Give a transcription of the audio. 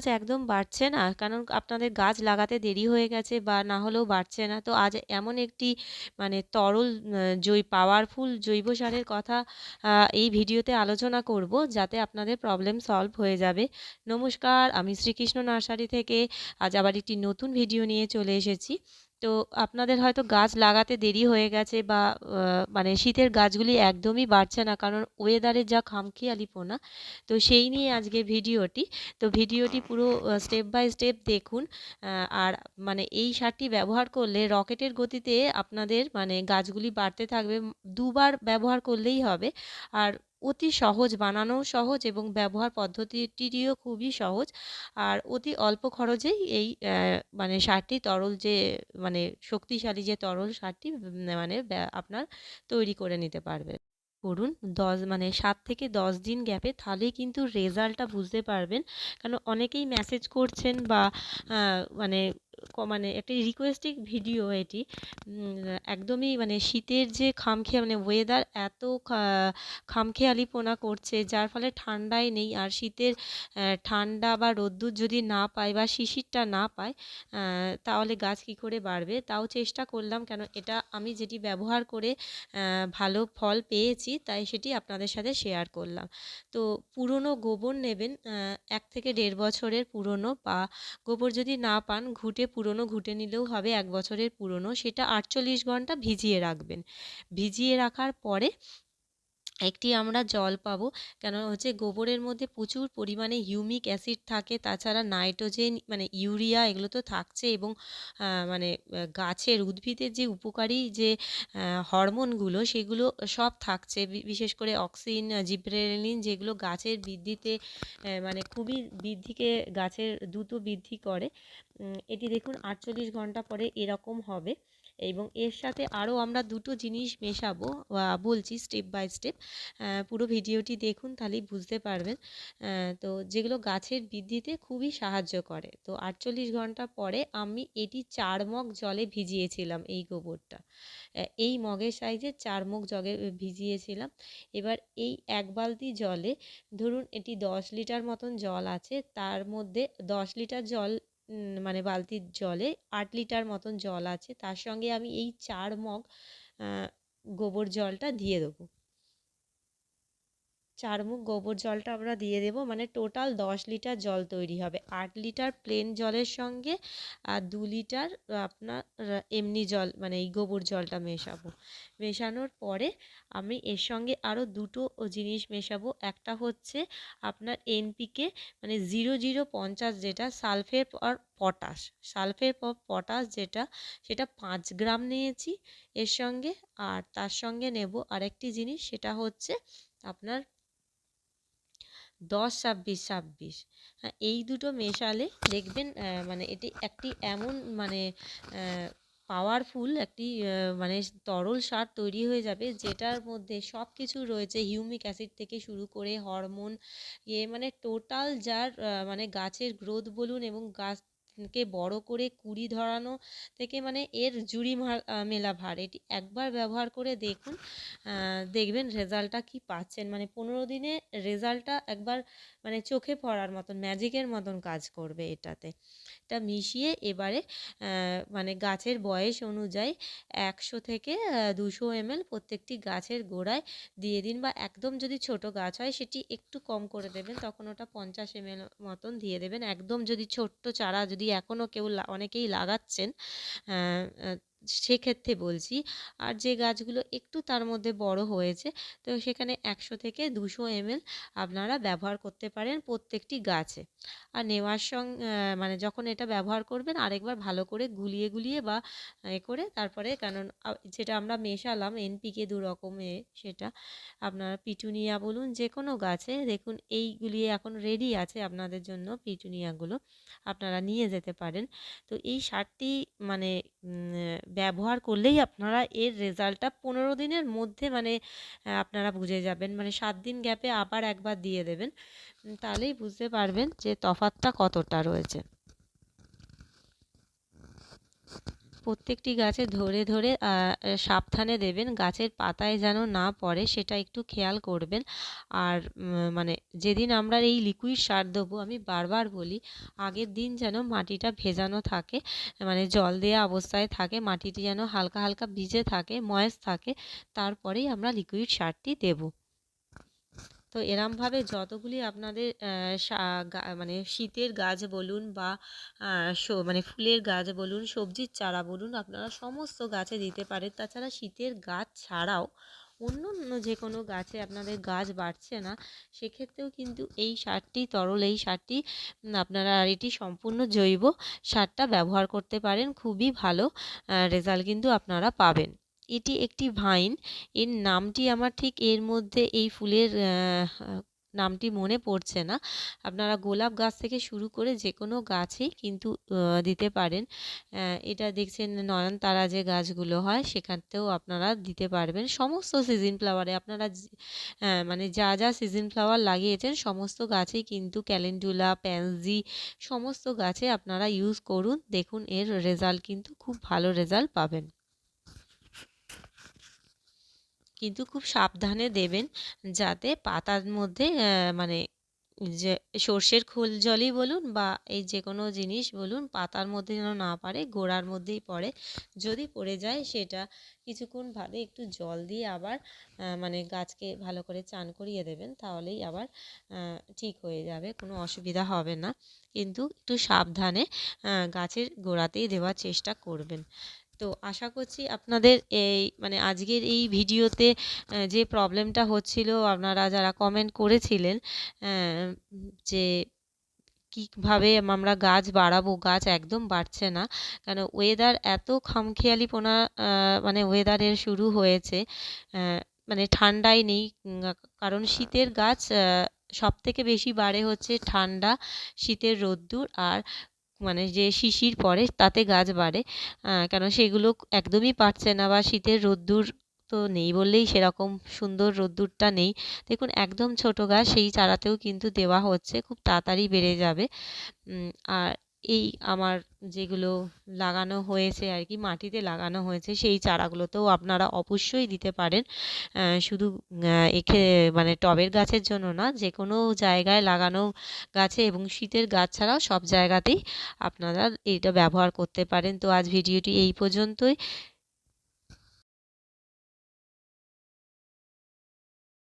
গাছ একদম বাড়ছে না? কারণ আপনাদের গাছ লাগাতে দেরি হয়ে গেছে বা না হলেও বাড়ছে না। তো আজ এমন একটি মানে তরল জৈ পাওয়ারফুল জৈব সারের কথা এই ভিডিওতে আলোচনা করব যাতে আপনাদের প্রবলেম সলভ হয়ে যাবে। নমস্কার, আমি শ্রীকৃষ্ণ নার্সারি থেকে আজ আবার একটি নতুন ভিডিও নিয়ে চলে এসেছি। তো আপনাদের হয়তো গাছ লাগাতে দেরি হয়ে গেছে বা মানে শীতের গাছগুলি একদমই বাড়ছে না, কারণ ওয়েদারের যা খামখেয়ালিপনা তো সেই নিয়ে আজকে ভিডিওটি। তো ভিডিওটি পুরো স্টেপ বাই স্টেপ দেখুন আর মানে এই সারটি ব্যবহার করলে রকেটের গতিতে আপনাদের মানে গাছগুলি বাড়তে থাকবে দুবার ব্যবহার করলেই হবে। আর অতি সহজ, বানানোও সহজ এবং ব্যবহার পদ্ধতিটিও খুবই সহজ। আর অতি অল্প খরচেই এই মানে সারটি তরল যে মানে শক্তিশালী যে তরল সারটি মানে আপনার তৈরি করে নিতে পারবে করুন, দশ মানে সাত থেকে দশ দিন গ্যাপে। তাহলেই কিন্তু রেজাল্টটা বুঝতে পারবেন। কারণ অনেকেই মেসেজ করছেন বা মানে মানে একটি রিকোয়েস্টিং ভিডিও এটি। একদমই মানে শীতের যে খামখেয়া মানে ওয়েদার এত খামখেয়ালিপনা করছে, যার ফলে ঠান্ডাই নেই। আর শীতের ঠান্ডা বা রোদ্দুর যদি না পায় বা শিশিরটা না পায় তাহলে গাছ কী করে বাড়বে? তাও চেষ্টা করলাম কেন এটা আমি যেটি ব্যবহার করে ভালো ফল পেয়েছি, তাই সেটি আপনাদের সাথে শেয়ার করলাম। তো পুরনো গোবর নেবেন এক থেকে দেড় বছরের পুরনো, বা গোবর যদি না পান, ঘুটে পুরনো ঘুটে নিলেও হবে এক বছরের পুরনো, সেটা আটচল্লিশ ঘণ্টা ভিজিয়ে রাখবেন। ভিজিয়ে রাখার পরে একটি আমরা জল পাবো। কেন হচ্ছে গোবরের মধ্যে প্রচুর পরিমাণে হিউমিক অ্যাসিড থাকে, তাছাড়া নাইট্রোজেন মানে ইউরিয়া এগুলো তো থাকছে এবং মানে গাছের উদ্ভিদের যে উপকারী যে হরমোনগুলো সেগুলো সব থাকছে। বিশেষ করে অক্সিন, জিব্রেলিন যেগুলো গাছের বৃদ্ধিতে মানে খুবই বৃদ্ধিকে, গাছের দ্রুত বৃদ্ধি করে। এটি দেখুন আটচল্লিশ ঘণ্টা পরে এরকম হবে। এবং এর সাথে আরও আমরা দুটো জিনিস মেশাবো বলছি স্টেপ বাই স্টেপ পুরো ভিডিওটি দেখুন তাহলেই বুঝতে পারবেন। তো যেগুলো গাছের বৃদ্ধিতে খুবই সাহায্য করে। তো আটচল্লিশ ঘণ্টা পরে আমি এটি চার মগ জলে ভিজিয়েছিলাম এই গোবরটা। এই মগের সাইজে চার মগ জগে ভিজিয়েছিলাম। এবার এই এক বালতি জলে ধরুন এটি দশ লিটার মতন জল আছে, তার মধ্যে দশ লিটার জল মানে বালতির জলে আট লিটার মতন জল আছে। তার সঙ্গে আমি এই চার মগ গোবর জলটা দিয়ে দেবো। চার মুখ গোবর জলটা আমরা দিয়ে দেব মানে টোটাল দশ লিটার জল তৈরি হবে। আট লিটার প্লেন জলের সঙ্গে আর দু লিটার আপনার এমনি জল মানে এই গোবর জলটা মেশাবো। মেশানোর পরে আমি এর সঙ্গে আরও দুটো জিনিস মেশাবো। একটা হচ্ছে আপনার এনপিকে মানে জিরো জিরো পঞ্চাশ যেটা সালফেট আর পটাশ সালফেট পটাশ যেটা, সেটা পাঁচ গ্রাম নিয়েছি এর সঙ্গে। আর তার সঙ্গে নেব আরেকটি জিনিস, সেটা হচ্ছে আপনার দশ, ছাব্বিশ ছাব্বিশ। হ্যাঁ এই দুটো মেশালে দেখবেন মানে এটি একটি এমন মানে পাওয়ারফুল একটি মানে তরল সার তৈরি হয়ে যাবে, যেটার মধ্যে সব কিছু রয়েছে হিউমিক অ্যাসিড থেকে শুরু করে হরমোন ইয়ে মানে টোটাল যার মানে গাছের গ্রোথ বলুন এবং গাছ কে বড় করে কুড়ি ধরানো থেকে মানে এর জুড়ি মেলা ভার। এটি একবার ব্যবহার করে দেখুন দেখবেন রেজাল্টটা কি পাচ্ছেন। মানে পনেরো দিনে রেজাল্টটা একবার মানে চোখে পড়ার মতন ম্যাজিকের মতন কাজ করবে এটাতে। এটা মিশিয়ে এবারে মানে গাছের বয়স অনুযায়ী একশো থেকে দুশো এমএল প্রত্যেকটি গাছের গোড়ায় দিয়ে দিন বা একদম যদি ছোট গাছ হয় সেটি একটু কম করে দেবেন, তখন ওটা পঞ্চাশ এমএল মতন দিয়ে দেবেন। একদম যদি ছোট্ট চারা যদি এখনও কেউ অনেকেই লাগাচ্ছেন। সেক্ষেত্রে বলছি, আর যে গাছগুলো একটু তার মধ্যে বড় হয়েছে, তো সেখানে একশো থেকে দুশো এমএল আপনারা ব্যবহার করতে পারেন প্রত্যেকটি গাছে। আর নেওয়ার সঙ্গে মানে যখন এটা ব্যবহার করবেন আরেকবার ভালো করে গুলিয়ে গুলিয়ে বা, এ করে তারপরে কারণ যেটা আমরা মেশালাম এনপিকে দু রকমে সেটা, আপনারা পিটুনিয়া বলুন যে কোনো গাছে, দেখুন এইগুলি এখন রেডি আছে আপনাদের জন্য পিটুনিয়াগুলো, আপনারা নিয়ে যেতে পারেন। তো এই সারটি মানে ব্যবহার করলেই আপনারা এর রেজাল্টটা পনেরো দিনের মধ্যে মানে আপনারা বুঝে যাবেন। মানে সাত দিন গ্যাপে আবার একবার দিয়ে দেবেন। তাহলেই বুঝতে পারবেন যে তফাতটা কতটা রয়েছে। প্রত্যেকটি গাছে ধরে ধরে সাবধানে দেবেন। গাছের পাতায় যেন না পড়ে, সেটা একটু খেয়াল করবেন। আর মানে যেদিন আমরা এই লিকুইড সার দেবো, আমি বারবার বলি, আগের দিন যেন মাটিটা ভেজানো থাকে মানে জল দেওয়া অবস্থায় থাকে, মাটিটি যেন হালকা হালকা ভিজে থাকে, ময়েস থাকে, তারপরেই আমরা লিকুইড সারটি দেবো। তো এরমভাবে যতগুলি আপনাদের মানে শীতের গাছ বলুন বা মানে ফুলের গাছ বলুন, সবজির চারা বলুন, আপনারা সমস্ত গাছে দিতে পারেন। তাছাড়া শীতের গাছ ছাড়াও অন্য অন্য যে কোনো গাছে আপনাদের গাছ বাড়ছে না, সেক্ষেত্রেও কিন্তু এই সারটি তরল, এই সারটি আপনারা আর এটি সম্পূর্ণ জৈব সারটা ব্যবহার করতে পারেন। খুবই ভালো রেজাল্ট কিন্তু আপনারা পাবেন। এটি একটি ভাইন। এর নামটি আমার ঠিক এর মধ্যে এই ফুলের নামটি মনে পড়ছে না। আপনারা গোলাপ গাছ থেকে শুরু করে যে কোনো গাছেই কিন্তু দিতে পারেন। এটা দেখছেন নয়নতারা যে গাছগুলো হয়, সেখানতেও আপনারা দিতে পারবেন। সমস্ত সিজন ফ্লাওয়ারে আপনারা মানে যা যা সিজন ফ্লাওয়ার লাগিয়েছেন, সমস্ত গাছেই কিন্তু ক্যালেন্ডুলা প্যান্সি সমস্ত গাছে আপনারা ইউজ করুন। দেখুন এর রেজাল্ট কিন্তু খুব ভালো রেজাল্ট পাবেন। কিন্তু খুব সাবধানে দেবেন যাতে পাতার মধ্যে মানে যে সর্ষের খোল জলই বলুন বা এই যে কোনো জিনিস বলুন পাতার মধ্যে যেন না পারে গোড়ার মধ্যেই পড়ে। যদি পড়ে যায় সেটা কিছুক্ষণ বাদে একটু জল দিয়ে আবার মানে গাছকে ভালো করে চান করিয়ে দেবেন তাহলেই আবার ঠিক হয়ে যাবে, কোনো অসুবিধা হবে না। কিন্তু একটু সাবধানে গাছের গোড়াতেই দেওয়ার চেষ্টা করবেন। তো আশা করছি আপনাদের এই মানে আজকের এই ভিডিওতে যে প্রবলেমটা হচ্ছিল, আপনারা যারা কমেন্ট করেছিলেন যে কীভাবে আমরা গাছ বাড়াবো, গাছ একদম বাড়ছে না, কেন ওয়েদার এত খামখেয়ালিপনা মানে ওয়েদারের শুরু হয়েছে মানে ঠান্ডাই নেই কারণ শীতের গাছ সব থেকে বেশি বাড়ে হচ্ছে ঠান্ডা, শীতের রোদ্দুর, আর মানে যে শিশির পরে তাতে গাছ বাড়ে কেন সেগুলো একদমই পারছে না বা শীতের রোদ্দুর তো নেই বললেই সেরকম সুন্দর রোদ্দুরটা নেই। দেখুন, একদম ছোট গাছ, সেই চারাতেও কিন্তু দেওয়া হচ্ছে, খুব তাড়াতাড়ি বেড়ে যাবে। আর এই আমার যেগুলো লাগানো হয়েছে আর কি, মাটিতে লাগানো হয়েছে, সেই চারাগুলোতেও আপনারা অবশ্যই দিতে পারেন। শুধু এখে মানে টবের গাছের জন্য না যে কোনো জায়গায় লাগানো গাছে এবং শীতের গাছ ছাড়াও সব জায়গাতেই আপনারা এটা ব্যবহার করতে পারেন। তো আজ ভিডিওটি এই পর্যন্তই।